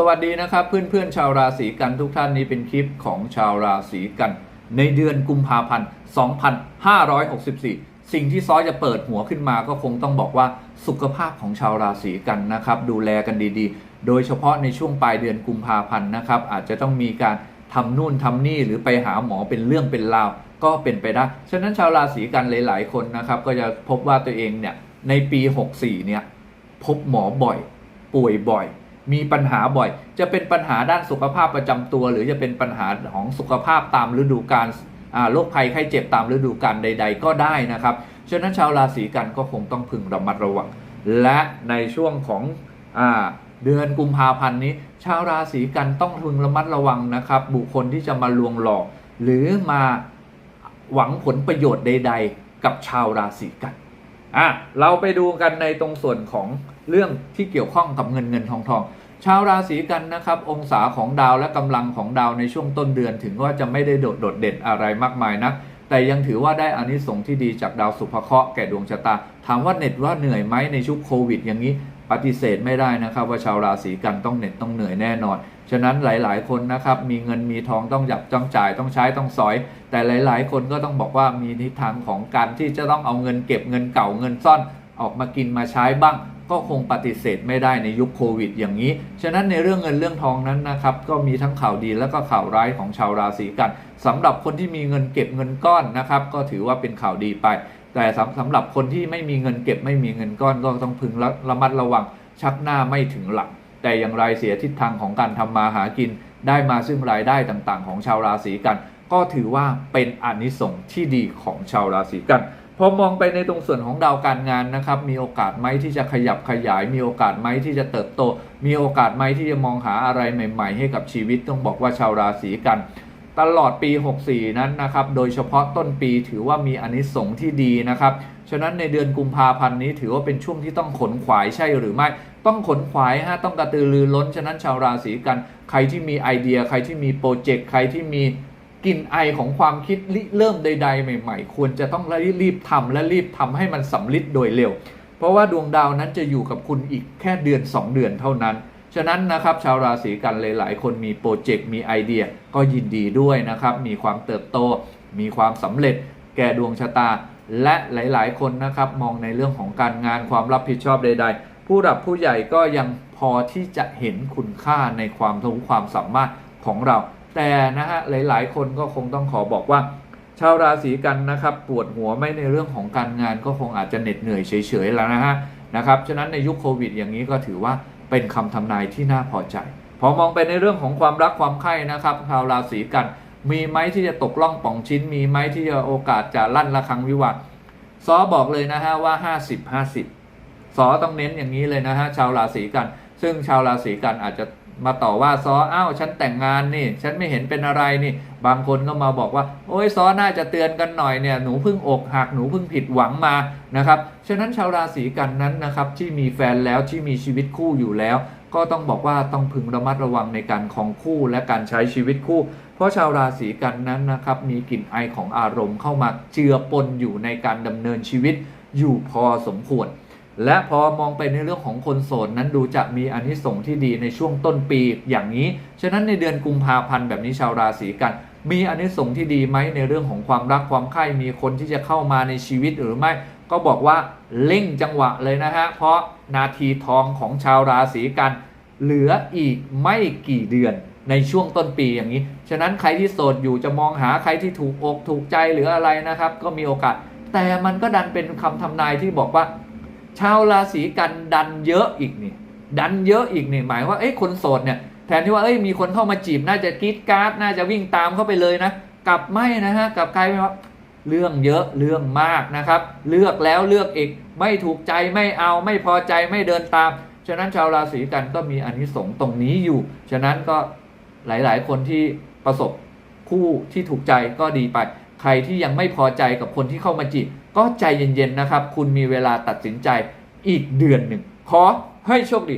สวัสดีนะครับเพื่อนๆชาวราศีกันทุกท่านนี้เป็นคลิปของชาวราศีกัน ในเดือนกุมภาพันธ์ 2564 สิ่งที่ซ้อจะเปิดหัวขึ้นมาก็คงต้องบอกว่าสุขภาพของชาวราศีกันนะครับ ดูแลกันดีๆ โดยเฉพาะในช่วงปลายเดือนกุมภาพันธ์นะครับ อาจจะต้องมีการทำนู่นทำนี่หรือไปหาหมอเป็นเรื่องเป็นราวก็เป็นไปได้ ฉะนั้นชาวราศีกันหลาย ๆ คนนะครับก็จะพบว่าตัวเองเนี่ยในปี 64 เนี่ยพบหมอบ่อย ป่วยบ่อย มีปัญหาบ่อย จะเป็นปัญหาด้านสุขภาพประจำตัว หรือจะเป็นปัญหาของสุขภาพตามฤดูกาลโรคภัยไข้เจ็บตามฤดูกาลใด ๆ ก็ได้นะครับ ฉะนั้นชาวราศีกันก็คงต้องพึงระมัดระวัง และในช่วงของอเดือนกุมภาพันธ์นี้ ชาวราศีกันต้องพึงระมัดระวังนะครับ บุคคลที่จะมาลวงหลอก หรือมาหวังผลประโยชน์ใด ๆ กับชาวราศีกันอะเราไปดูกันในตรงส่วนของเรื่องที่เกี่ยวข้องกับเงินเงินทองทอง ชาวราศีกันนะครับ องศาของดาวและกำลังของดาวในช่วงต้นเดือน ถึงว่าจะไม่ได้โดดโดดเด่นอะไรมากมายนะแต่ยังถือว่าได้อานิสงส์ที่ดีจากดาวสุภเคราะห์แก่ดวงชะตา ถามว่าเหน็ดว่าเหนื่อยไหมในช่วงโควิด อย่างนี้ปฏิเสธไม่ได้นะครับ ว่าชาวราศีกันต้องเหน็ดต้องเหนื่อยแน่นอน ฉะนั้นหลายๆ คนนะครับมีเงินมีทองต้องหยับจ้องจ่ายต้องใช้ต้องสอย แต่หลายๆ คนก็ต้องบอกว่ามีทิศทางของการที่จะต้องเอาเงินเก็บเงินเก่าเงินซ่อนออกมากินมาใช้บ้าง ก็คงปฏิเสธไม่ได้ในยุคโควิด อย่างนี้ ฉะนั้นในเรื่องเงินเรื่องทองนั้นนะครับ ก็มีทั้งข่าวดีและก็ข่าวร้ายของชาวราศีกันสำหรับคนที่มีเงินเก็บเงินก้อนนะครับ ก็ถือว่าเป็นข่าวดีไป แต่สำสำหรับคนที่ไม่มีเงินเก็บไม่มีเงินก้อนก็ต้องพึงระระมัดระวังชักหน้าไม่ถึงหลัง แต่อย่างไรเสียทิศทางของการทำมาหากิน ได้มาซึ่งรายได้ต่างๆ ของชาวราศีกัน ก็ถือว่าเป็นอนิสงส์ที่ดีของชาวราศีกัน พอมองไปในตรงส่วนของดาวการงานนะครับ มีโอกาสไหมที่จะขยับขยาย มีโอกาสไหมที่จะเติบโต มีโอกาสไหมที่จะมองหาอะไรใหม่ ๆ ให้กับชีวิตต้องบอกว่าชาวราศีกัน ตลอดปี 64 นั้นนะครับ โดยเฉพาะต้นปีถือว่ามีอนิสงส์ที่ดีนะครับ ฉะนั้นในเดือนกุมภาพันธ์นี้ถือว่าเป็นช่วงที่ต้องขนขวายใช่หรือไม่ ต้องขนขวายฮะต้องกระตือรือร้น ฉะนั้นชาวราศีกัน ใครที่มีไอเดีย ใครที่มีโปรเจกต์ ใครที่มี กลิ่นไอของความคิดริเริ่มใด ๆ ใหม่ ๆ ควรจะต้องรีบทำและรีบทำให้มันสำลิดโดยเร็ว เพราะว่าดวงดาวนั้นจะอยู่กับคุณอีกแค่เดือน 2 เดือนเท่านั้น ฉะนั้นนะครับชาวราศีกันหลาย ๆ คนมีโปรเจกต์มีไอเดียก็ยินดีด้วยนะครับ มีความเติบโต มีความสำเร็จ แก่ดวงชะตา และหลาย ๆ คนนะครับมองในเรื่องของการงานความรับผิดชอบใด ๆ ผู้รับผู้ใหญ่ก็ยังพอที่จะเห็นคุณค่าในความรู้ความสามารถของเรา แต่นะฮะหลาย ๆ คนก็คงต้องขอบอกว่า ชาวราศีกันนะครับปวดหัวไม่ในเรื่องของการงานก็คงอาจจะเหน็ดเหนื่อยเฉย ๆ แล้วนะฮะนะครับฉะนั้นในยุคโควิด อย่างนี้ก็ถือว่าเป็นคำทำนายที่น่าพอใจ พอมองไปในเรื่องของความรักความใคร่นะครับชาวราศีกัน มีไหมที่จะตกล่องป่องชิ้น มีไหมที่จะโอกาสจะลั่นระฆังวิวาห์ซอบอกเลยนะฮะว่า 50 50ซอต้องเน้นอย่างนี้เลยนะฮะชาวราศีกัน ซึ่งชาวราศีกันอาจจะ มาต่อว่าซออ้าวฉันแต่งงานนี่ ฉันไม่เห็นเป็นอะไรนี่ บางคนก็มาบอกว่า โอ้ยซอน่าจะเตือนกันหน่อยเนี่ยหนูเพิ่งอกหักหนูเพิ่งผิดหวังมานะครับฉะนั้นชาวราศีกันนั้นนะครับที่มีแฟนแล้วที่มีชีวิตคู่อยู่แล้ว ก็ต้องบอกว่าต้องพึงระมัดระวังในการของคู่และการใช้ชีวิตคู่ เพราะชาวราศีกันนั้นนะครับมีกลิ่นไอของอารมณ์เข้ามาเจือปนอยู่ในการดำเนินชีวิตอยู่พอสมควร และพอมองไปในเรื่องของคนโสดนั้นดูจะมีอานิสงส์ที่ดีในช่วงต้นปีอย่างนี้ ฉะนั้นในเดือนกุมภาพันธ์แบบนี้ชาวราศีกัน มีอานิสงส์ที่ดีไหมในเรื่องของความรักความใคร่มีคนที่จะเข้ามาในชีวิตหรือไม่ ก็บอกว่าเร่งจังหวะเลยนะฮะเพราะนาทีทองของชาวราศีกัน เหลืออีกไม่กี่เดือนในช่วงต้นปีอย่างนี้ ฉะนั้นใครที่โสดอยู่จะมองหาใครที่ถูกอกถูกใจหรืออะไรนะครับ ก็มีโอกาส แต่มันก็ดันเป็นคำทำนายที่บอกว่า ชาวราศีกันดันเยอะอีกนี่ดันเยอะอีกนี่หมายว่าเอ้ยคนโสดเนี่ยแทนที่ว่าเอ้ยมีคนเข้ามาจีบน่าจะกีดการ์ดน่าจะวิ่งตามเข้าไปเลยนะกลับไม่นะฮะกลับกลายเป็นว่าเรื่องเยอะเรื่องมากนะครับ เลือกแล้วเลือกอีกไม่ถูกใจไม่เอาไม่พอใจไม่เดินตาม ฉะนั้นชาวราศีกันก็มีอานิสงส์ตรงนี้อยู่ ฉะนั้นก็หลายๆ คนที่ประสบคู่ที่ถูกใจก็ดีไป ใครที่ยังไม่พอใจกับคนที่เข้ามาจีบก็ใจเย็นๆนะครับ คุณมีเวลาตัดสินใจอีกเดือนหนึ่งขอให้โชคดี